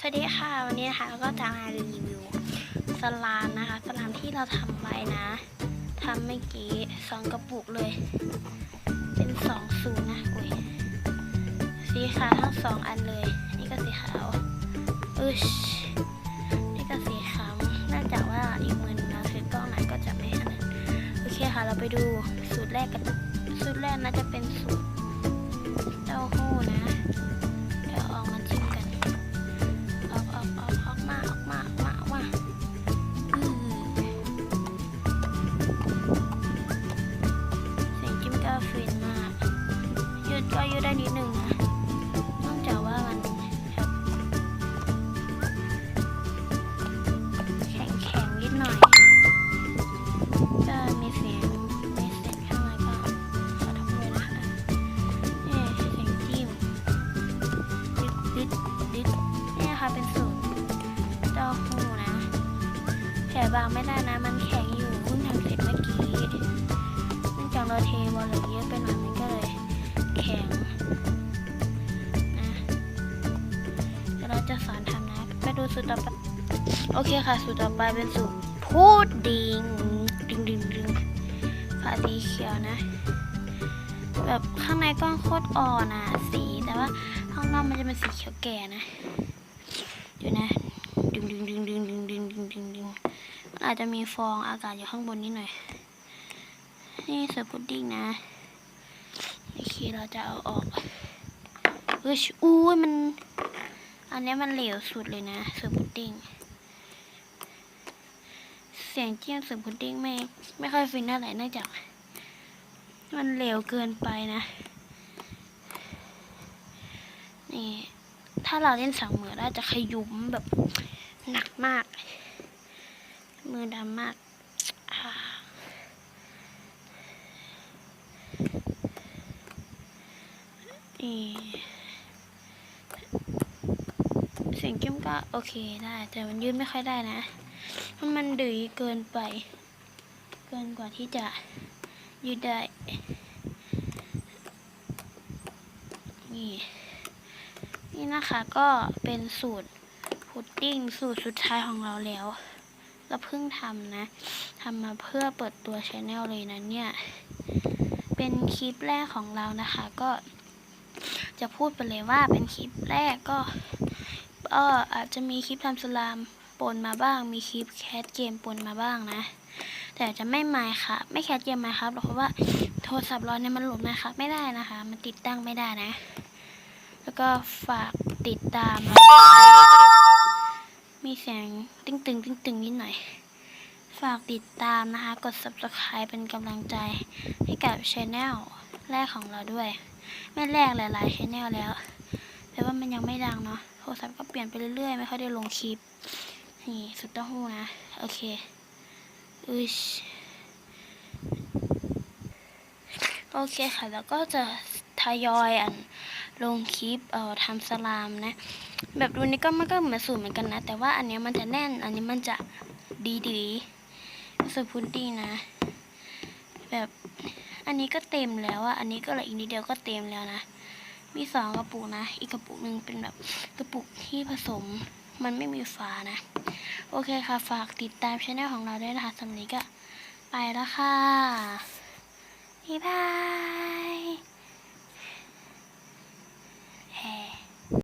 สวัสดีค่ะวันนี้นะคะเราก็จะมารีวิวสลามนะคะสลามที่เราทำไว้นะทำเมื่อกี้สองกระปุกเลย เป็นสองสูตรนะอุ้ยสีขาวทั้งสองอันเลย นี่ก็สีขาวอึชนี่ก็สีขาวเนื่องจากว่าอีกมือหนึงเราถือกล้องไหนก็จะไม่ขนาดโอเคค่ะเราไปดูสูตรแรกกันสูตรแรกน่าจะเป็นสูตรเต้าหู้นะ ได้นิดนึงนะนองจากว่ามันแข็งแข็งๆนิดหน่อย ก็มีเสียงไม่เสร็จข้างในก็ขอโทษด้วยนะคะนี่เสียงจิ้มดิดดิดดิดนี่นะคะเป็นสูตรเต้าหู้นะแผลบางไม่ได้นะมันแข็งอยู่เพิ่งทำเสร็จเมื่อกี้เนื่องจากเราเทวอลเลยเย สอนทำนะไปดูสูตรต่อไปโอเคค่ะ สูตรต่อไปเป็นสูตรพูดดิงดิงดิงดิงฝาสีเขียวนะ แบบข้างในก้อนโคตรอ่อนอะสีแต่ว่าข้างนอกมันจะเป็นสีเขียวแก่นะเดี๋ยวนะดึงดึงดึงดึงดึงดึงดึงดึงดึงมันอาจจะมีฟองอากาศอยู่ข้างบนนิดหน่อย นี่เสือพุดดิ้งนะโอเคเราจะเอาออกเฮ้ยอุ้ยมัน อันนี้มันเหลวสุดเลยนะเสือพุดดิ้ง เสียงเจี้ยมเสือพุดดิ้งไม่ไม่ค่อยฟินเท่าไหร่เนื่องจาก มันเหลวเกินไปนะ นี่ ถ้าเราเล่นสองมือเราจะขยุมแบบหนักมาก มือดำมากอ่านี่เสียงจิ้มก็โอเคได้ แต่มันยืดไม่ค่อยได้นะเพราะมันดื้อเกินไป เกินกว่าที่จะยืดได้ นี่นี่นะคะก็เป็นสูตรพุดดิ้งสูตรสุดท้ายของเราแล้ว เราเพิ่งทำนะทำมาเพื่อเปิดตัวช anel เลยนะเนี่ย เป็นคลิปแรกของเรานะคะ ก็จะพูดไปเลยว่าเป็นคลิปแรกก็ ก็อาจจะมีคลิปทำสลามปนมาบ้าง มีคลิปแคสเกมปนมาบ้างนะ แต่จะไม่ไมค์ค่ะ ไม่แคสเกมไมค์ครับเพราะว่าโทรศัพท์เราเนี่ยมันหลุดนะครับไม่ได้นะคะ มันติดตั้งไม่ได้นะ แล้วก็ฝากติดตาม มีเสียงตึงตึงตึงตึงนิดหน่อย ฝากติดตามนะคะ กด subscribe เป็นกำลังใจให้กับช anel แรกของเราด้วย ไม่แรกหลายๆช anel แล้วแต่ว่ามันยังไม่ดังเนาะ รศัพท์ก็เปลี่ยนไปเรื่อยๆ ไม่ค่อยได้ลงคลิป นี่สุดเต้าหู้นะ โอเคอุยโอเคค่ะ แล้วก็จะทยอยอันลงคลิปเอ่อทำสลามนะ แบบดูนี้ก็มันก็เหมือนสูตรเหมือนกันนะ แต่ว่าอันนี้มันจะแน่น อันนี้มันจะดีดีๆสูตรพุดดิ้งนะ แบบอันนี้ก็เต็มแล้วอะอันนี้ก็เหลืออีกนิดเดียวก็เต็มแล้วนะ มีสองกระปุกนะ อีกกระปุกหนึ่งเป็นแบบกระปุกที่ผสมมันไม่มีฝานะ โอเคค่ะ ฝากติดตามช anel ของเราด้วยนะคะสำหรับนี้ก็ไปแล้วค่ะบ๊ายบาย